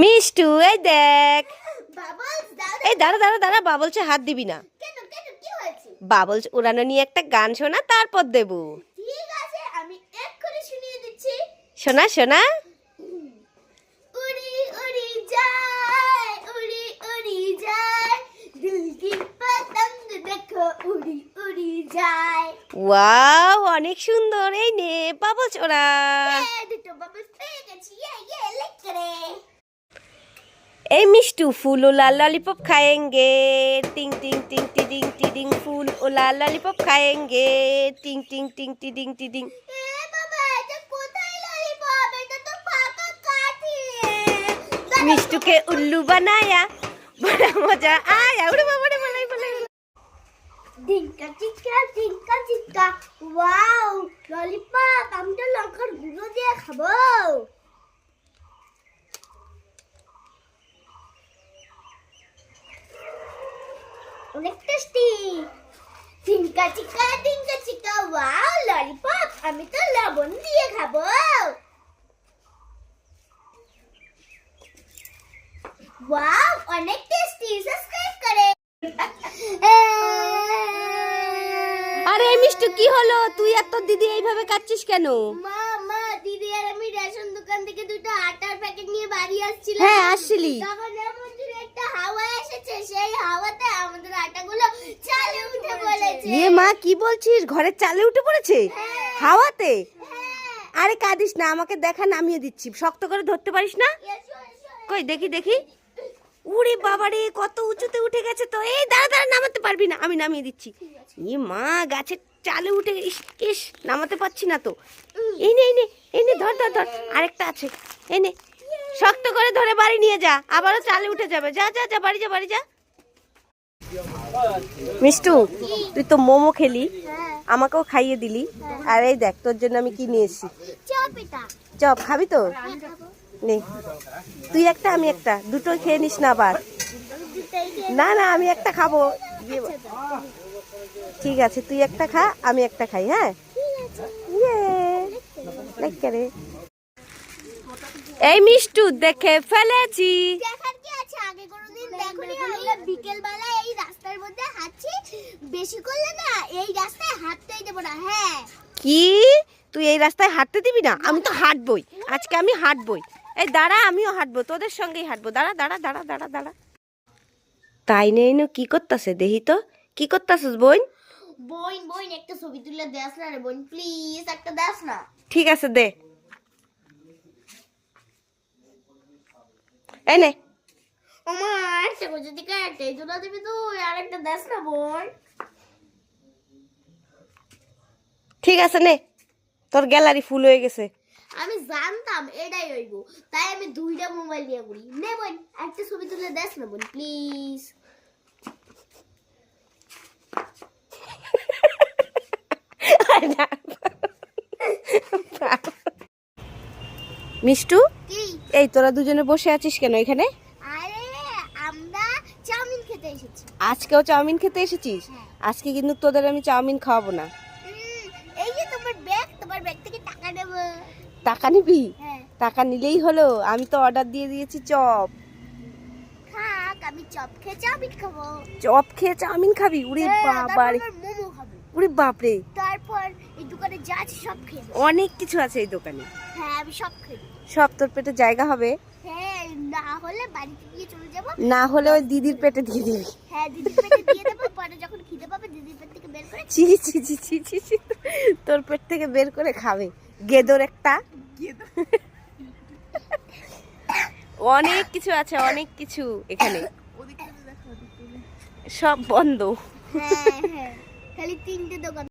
মিষ্টু এই দেখ। এই দাঁড়া দাঁড়া দাঁড়া বাবলছে হাত দিবি না। বাবলস উড়ানো নিয়ে একটা গান শোনা তারপর দেব। শোনা শোনা। ওয়াও অনেক সুন্দর। এই নে বাবলস ওরা দুটো পেয়ে গেছি ইয়ে ইয়ে লাইক করে এই মিষ্টু ফুল ওলা ললিপপ খায়েঙ্গে। টিং টিং টিং টিডিং টিডিং ফুল ওলা ললিপপ খায়েঙ্গে। টিং টিং টিং টিডিং টিডিং। মিষ্টুকে উল্লু বানায়া বড় মজা আয়া। উড়ে বাবা রে বলাই বলাই ডিঙ্কা চিকা ডিঙ্কা চিকা ওয়াও ললিপপ আমি তো লঙ্কার গুঁড়ো দিয়ে খাব। অনেক টেস্টি ডিঙ্কা চিকা ডিঙ্কা চিকা ওয়াও ললিপপ আমি তো লবণ দিয়ে খাব। ওয়াও অনেক টেস্টি সাবস্ক্রাইব করে। আরে মিষ্টু কি হলো? তুই আর তোর দিদি এইভাবে কাচ্ছিস কেন? মা মা দিদি আর আমি রেশন দোকান থেকে দুটো আটার প্যাকেট নিয়ে বাড়ি আসছিলাম। হ্যাঁ আসছিলি। তখন এমন জোরে একটা হাওয়া এসেছে সেই হাওয়াতে আমাদের আটাগুলো চালে উঠে পড়েছে। এ মা কি বলছিস? ঘরের চালে উঠে পড়েছে? হ্যাঁ। হাওয়াতে? হ্যাঁ। আরে কাঁদিস না আমাকে দেখা নামিয়ে দিচ্ছি। শক্ত করে ধরতে পারিস না? কই দেখি দেখি। উড়ে বাবারে কত উঁচুতে উঠে গেছে তো। এই দাঁড়া দাঁড়া নামাতে পারবি না। আমি নামিয়ে দিচ্ছি। এ মা গাছের চালে উঠে ইস ইস নামাতে পারছি না তো। এই নে এই নে এই নে ধর ধর ধর। আরেকটা আছে। এই নে শক্ত করে ধরে বাড়ি নিয়ে যা আবারও চালে উঠে যাবে। যা যা যা বাড়ি যা বাড়ি যা। মিষ্টু তুই তো মোমো খেলি আমাকেও খাইয়ে দিলি। আর এই দেখ তোর জন্য আমি কি নিয়ে এসেছি? চপ চপ খাবি তো? হ্যাঁ, খাব। নে। তুই একটা আমি একটা। দুটো খেয়ে নিস না আবার। না না আমি একটা খাব। ঠিক আছে তুই একটা খা আমি একটা খাই হ্যাঁ? ইয়ে। করে এই মিষ্টু দেখে ফেলেছি। দেখার কি আছে? আগে কোনোদিন দেখনি? আমরা বিকেল বেলা এই রাস্তার মধ্যে হাঁটছি। বেশি করলে না এই রাস্তায় হাঁটতেই দেবো না হ্যাঁ। কি? তুই এই রাস্তায় হাঁটতে দিবি না? আমি তো হাঁটবই। আজকে আমি হাঁটবই। এই দাঁড়া আমিও হাঁটবো তোদের সঙ্গেই হাঁটবো। দাঁড়া দাঁড়া দাঁড়া দাঁড়া দাঁড়া। তাই নেই না কি করতেছে দেখি তো? কি করতেছিস বোন? বোন বোন একটা ছবি তুলে দেস না রে বোন প্লিজ একটা দেস না। ঠিক আছে দে। এই নে। একটা করে যদি কাটে দুটো দিবি তুই আর একটা দেস না বোন। ঠিক আছে নে। তোর গ্যালারি ফুল হয়ে গেছে। আমি জানতাম এটাই হইব তাই আমি দুইটা মোবাইল দিয়ে করি নে বোন একটা ছবি তুলে দেস না বোন প্লিজ। মিষ্টু? কি? এই তোরা দুজনে বসে আছিস কেন এখানে? আরে আমরা চাউমিন খেতে এসেছি। আজকেও চাউমিন খেতে এসেছিস? হ্যাঁ। আজকে কিন্তু তোদের আমি চাউমিন খাওয়াবো না। এই যে তোমার ব্যাগ তোমার ব্যাগ থেকে টাকা নেব। টাকা নিবি? হ্যাঁ। টাকা নিলেই হলো। আমি তো অর্ডার দিয়ে দিয়েছি চপ। আমি চপ খেয়ে চাউমিন খাব। চপ খেয়ে চাউমিন খাবি? উরে হ্যাঁ, তারপর বাবারে মোমো খাব। বাপরে। তারপর এই দোকানে যা আছে সব খেয়ে অনেক কিছু আছে এই দোকানে। হ্যাঁ আমি সব নেব। সব তোর পেটে জায়গা হবে? হ্যাঁ না হলে বাড়িতে গিয়ে চলে যাব। না হলে ওই দিদির পেটে দিয়ে দিবি। হ্যাঁ দিদির পেটে দিয়ে দেবো পরে যখন খিদে পাবে দিদির পেট থেকে বের করে চি চি চি চি চি চি। তোর পেট থেকে বের করে খাবে। গেদর একটা। অনেক কিছু আছে অনেক কিছু এখানে। সব বন্ধ। হ্যাঁ হ্যাঁ। খালি তিনটে দোকান।